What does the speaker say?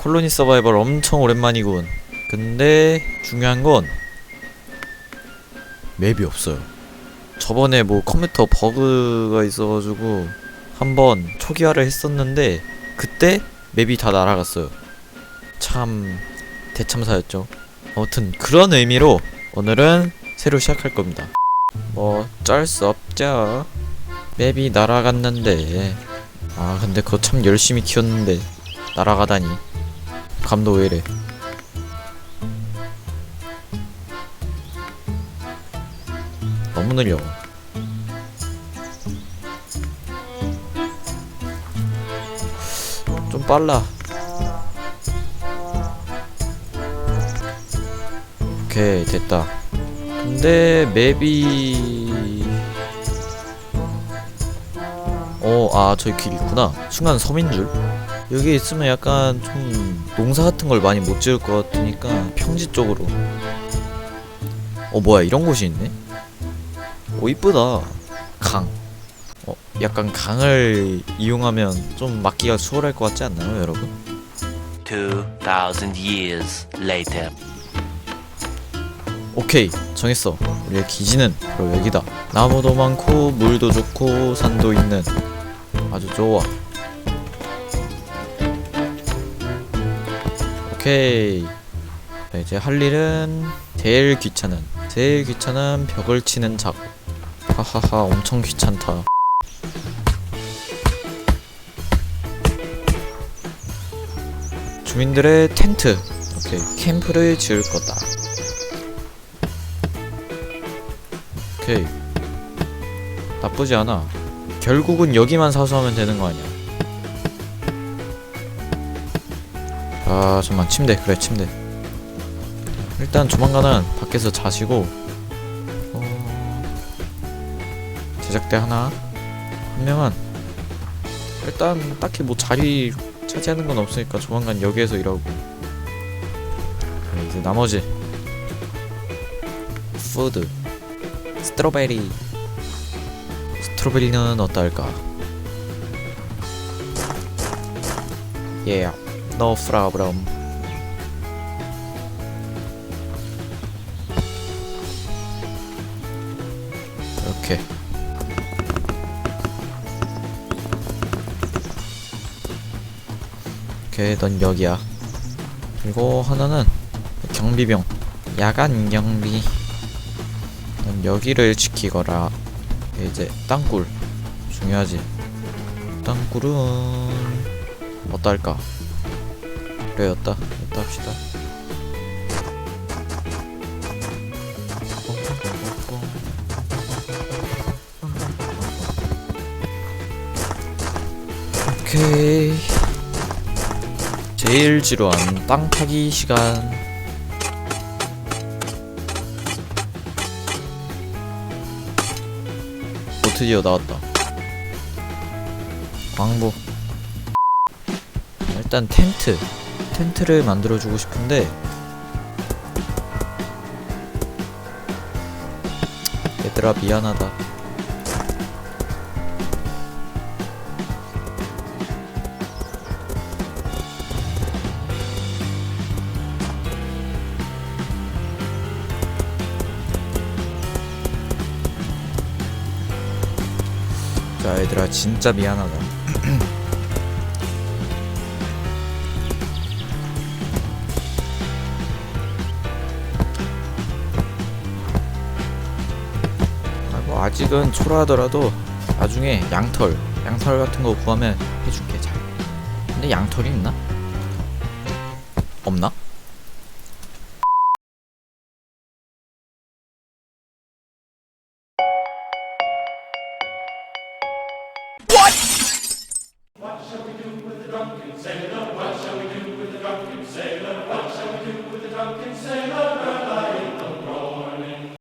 콜로니 서바이벌 엄청 오랜만이군. 근데 중요한 건 맵이 없어요. 저번에 뭐 컴퓨터 버그가 있어가지고 한번 초기화를 했었는데 그때 맵이 다 날아갔어요. 참 대참사였죠. 아무튼 그런 의미로 오늘은 새로 시작할 겁니다. 뭐 짤 수 없죠. 맵이 날아갔는데 아 근데 그거 참 열심히 키웠는데 날아가다니 감도 왜 이래 너무 느려 좀 빨라 오케이 됐다 근데 맵이 어, 아, 저기 길 있구나. 순간 섬인 줄. 여기 있으면 약간 좀 농사 같은 걸 많이 못 지을 것 같으니까 평지 쪽으로. 어, 뭐야, 이런 곳이 있네? 오, 이쁘다. 강. 어, 약간 강을 이용하면 좀 막기가 수월할 것 같지 않나요, 여러분? 2,000 years later. 오케이, 정했어. 우리의 기지는 바로 여기다. 나무도 많고, 물도 좋고, 산도 있는. 아주 좋아. 오케이. 자, 이제 할 일은 제일 귀찮은, 제일 귀찮은 벽을 치는 작업. 하하하, 엄청 귀찮다. 주민들의 텐트. 오케이, 캠프를 지을 거다. 오케이 나쁘지 않아 결국은 여기만 사수하면 되는 거 아니야 아 잠만 침대. 그래 침대. 일단 조만간은 밖에서 자시고 어... 제작대 하나 한 명은 일단 딱히 뭐 자리 차지하는 건 없으니까 조만간 여기에서 일하고. 네, 이제 나머지 푸드 스트로베리. 스트로베리는 어떨까? Yeah, no problem. 이렇게 오케이 넌 여기야 그리고 하나는 경비병 야간 경비 넌 여기를 지키거라. 이제 땅굴 중요하지. 땅굴은 어떨까? 그래 였다. 였다 합시다. 오케이. 제일 지루한 땅 파기 시간. 오 드디어 나왔다 광고 일단 텐트 텐트를 만들어주고 싶은데 얘들아 미안하다. 자 얘들아 진짜 미안하다 아직은 초라하더라도 나중에 양털, 양털 같은 거 구하면 해줄게 잘. 근데 양털이 있나? 없나? What? What shall we do with the drunken sailor?